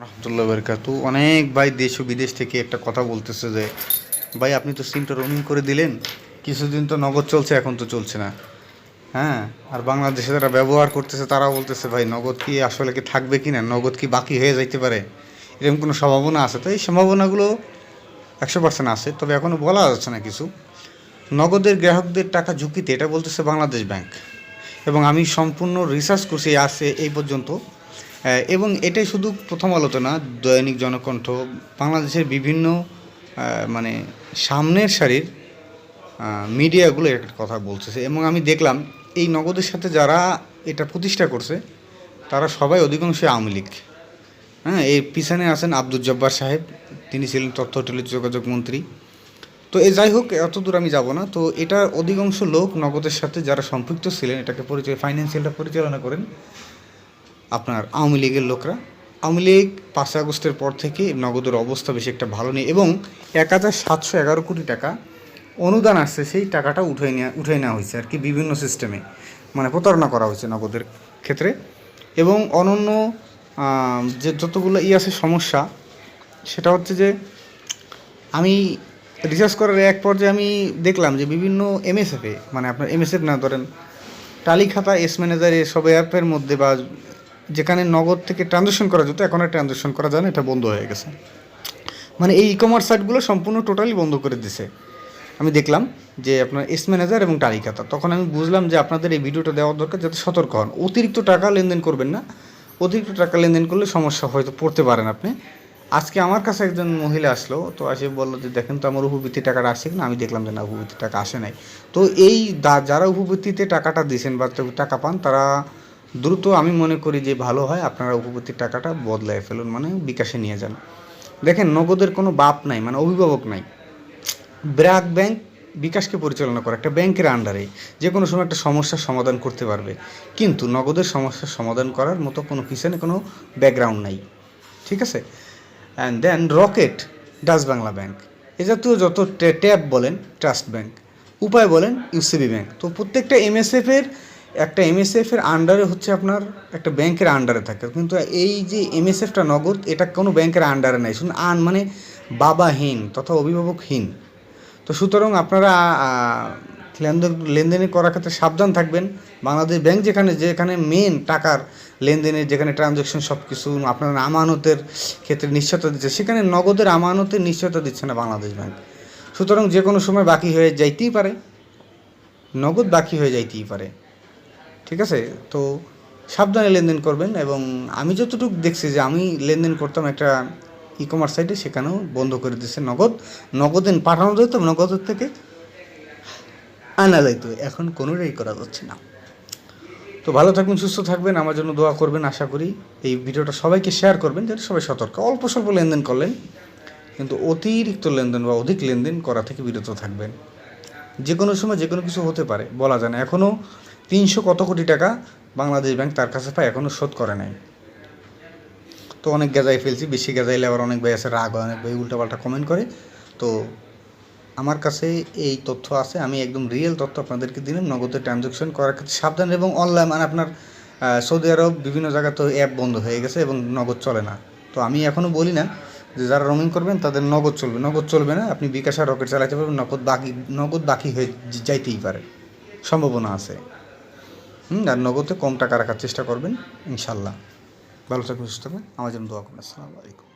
রহমতুল্লাহ বরকাতু। অনেক ভাই দেশ ও বিদেশ থেকে একটা কথা বলতেছে যে, ভাই, আপনি তো সিমটা রোমিং করে দিলেন। কিছুদিন তো নগদ চলছে, এখন তো চলছে না। হ্যাঁ আর বাংলাদেশে যারা ব্যবহার করতেছে তারা বলতেছে, ভাই, নগদ কি আসলে কি থাকবে কি না? নগদ কি বাকি হয়ে যাইতে পারে? এরকম কোনো সম্ভাবনা আছে? তো এই সম্ভাবনাগুলো একশো পার্সেন্ট আছে। তবে এখনও বলা যাচ্ছে না কিছু। নগদের গ্রাহকদের টাকা ঝুঁকিতে, এটা বলতেছে বাংলাদেশ ব্যাংক। এবং আমি সম্পূর্ণ রিসার্চ করছি আছে এই পর্যন্ত। এবং এটাই শুধু প্রথম আলোতে না, দৈনিক জনকণ্ঠ, বাংলাদেশের বিভিন্ন মানে সামনের সারির মিডিয়াগুলো একটা কথা বলতেছে। এবং আমি দেখলাম, এই নগদের সাথে যারা এটা প্রতিষ্ঠা করছে, তারা সবাই অধিকাংশই আওয়ামী লীগ। হ্যাঁ এর পিছনে আছেন আব্দুল জব্বার সাহেব, তিনি ছিলেন তথ্য ও টেলিযোগাযোগ মন্ত্রী। তো এ যাই হোক, এত দূর আমি যাব না। তো এটার অধিকাংশ লোক নগদের সাথে যারা সম্পৃক্ত ছিলেন, এটাকে পরিচয় ফাইন্যান্সিয়ালটা পরিচালনা করেন। আপনার আওয়ামী লীগের লোকরা। আওয়ামী লীগ পাঁচই আগস্টের পর থেকে নগদের অবস্থা বেশি একটা ভালো নেই এবং এক হাজার সাতশো এগারো কোটি টাকা অনুদান আসছে, সেই টাকাটা উঠে নেওয়া উঠে নেওয়া হয়েছে আর কি বিভিন্ন সিস্টেমে মানে প্রতারণা করা হয়েছে নগদের ক্ষেত্রে। এবং অনন্য যে যতগুলো ই আছে সমস্যা, সেটা হচ্ছে যে আমি রিসার্চ করার এক পর্যায়ে আমি দেখলাম যে বিভিন্ন এমএসএফে মানে আপনার এমএসএফ না ধরেন টালি খাতা এস ম্যানেজার এসব অ্যাপের মধ্যে বা যেখানে নগদ থেকে ট্রানজ্যাকশন করা যেত, এখন আর ট্রানজ্যাকশন করা যায় না, এটা বন্ধ হয়ে গেছে। মানে এই ই কমার্স সাইটগুলো সম্পূর্ণ টোটালি বন্ধ করে দিছে। আমি দেখলাম যে আপনার এস ম্যানেজার এবং খাতা তখন আমি বুঝলাম যে আপনাদের এই ভিডিওটা দেওয়ার দরকার যাতে সতর্ক হন। অতিরিক্ত টাকা লেনদেন করবেন না। অতিরিক্ত টাকা লেনদেন করলে সমস্যা হয়তো পড়তে পারেন আপনি। আজকে আমার কাছে একজন মহিলা আসলো, তো আসে বলল যে, দেখেন তো আমার উপবৃত্তি টাকাটা আসছে কিনা? আমি দেখলাম যে, না উপবৃত্তি টাকা আসে নাই। তো এই যারা উপবৃত্তিতে টাকাটা দিয়েছেন বা টাকা পান, তারা দ্রুত আমি মনে করি যে ভালো হয়, আপনারা উপবৃত্তির টাকাটা বদলায় ফেলুন মানে বিকাশে নিয়ে যান। দেখেন, নগদের কোনো বাপ নাই মানে অভিভাবক নাই। ব্র্যাক ব্যাংক বিকাশকে পরিচালনা করে, একটা ব্যাংকের আন্ডারে। যে কোনো সময় একটা সমস্যার সমাধান করতে পারবে। কিন্তু নগদের সমস্যার সমাধান করার মতো কোনো পিছনে কোনো ব্যাকগ্রাউন্ড নাই। ঠিক আছে? And then Rocket Dutch Bangla bank এ জাতীয় যত ট্যা- ট্যাব বলেন ট্রাস্ট ব্যাংক উপায় বলেন ইউসিবি ব্যাংক তো প্রত্যেকটা এমএসএফের একটা এমএসএফের আন্ডারে হচ্ছে আপনার একটা ব্যাংকের আন্ডারে থাকে। কিন্তু এই যে এমএসএফটা নগদ, এটা কোনো ব্যাংকের আন্ডারে নাই। শুনুন, আন মানে বাবাহীন তথা অভিভাবকহীন। তো সুতরাং আপনারা লেনদেনে করার ক্ষেত্রে সাবধান থাকবেন। বাংলাদেশ ব্যাংক যেখানে যেখানে মেন টাকার লেনদেনের যেখানে ট্রানজ্যাকশন সব কিছু আপনার আমানতের ক্ষেত্রে নিশ্চয়তা দিচ্ছে, সেখানে নগদের আমানতের নিশ্চয়তা দিচ্ছে না বাংলাদেশ ব্যাংক সুতরাং যে কোনো সময় বাকি হয়ে যাইতেই পারে। নগদ বাকি হয়ে যাইতেই পারে। ঠিক আছে? তো সাবধানে লেনদেন করবেন এবং আমি যতটুকু দেখছি যে আমি লেনদেন করতাম একটা ই কমার্স সাইটে সেখানেও বন্ধ করে দিচ্ছে নগদ। নগদে পাঠানো যেত নগদের থেকে আনা যাইতো। এখন কোনোটাই করা যাচ্ছে না। তো ভালো থাকবেন, সুস্থ থাকবেন, আমার জন্য দোয়া করবেন, আশা করি এই ভিডিওটা সবাইকে শেয়ার করবেন, যাতে সবাই সতর্ক। অল্প স্বল্প লেনদেন করলেন, কিন্তু অতিরিক্ত লেনদেন বা অধিক লেনদেন করা থেকে বিরত থাকবেন। যে কোনো সময় যে কোনো কিছু হতে পারে, বলা যায় না। এখনও তিনশো কত কোটি টাকা বাংলাদেশ ব্যাংক তার কাছে পায় এখনও শোধ করে নাই। তো অনেক গেজাই ফেলছি, বেশি গেজাইলে আবার অনেক ভাই আছে, রাগ হয়, অনেক ভাই উল্টাপাল্টা কমেন্ট করে। তো আমার কাছে এই তথ্য আছে, আমি একদম রিয়েল তথ্য আপনাদেরকে দিলাম, নগদে ট্রানজ্যাকশন করার ক্ষেত্রে সাবধান এবং অনলাইন মানে আপনার সৌদি আরব বিভিন্ন জায়গায় তো অ্যাপ বন্ধ হয়ে গেছে এবং নগদ চলে না। তো আমি এখনও বলি না যে যারা রোমিং করবেন, তাদের নগদ চলবে। নগদ চলবে না, আপনি বিকাশ আর রকেট চালাতে পারবেন, নগদ বাকি নগদ বাকি হয়ে যাইতেই পারে। সম্ভাবনা আছে। হুম, আর নগদে কম টাকা রাখার চেষ্টা করবেন, ইনশাল্লাহ। ভালো থাকবেন, সুস্থ থাকবেন। আমার জন্য দোয়া করবেন। আসসালামু আলাইকুম।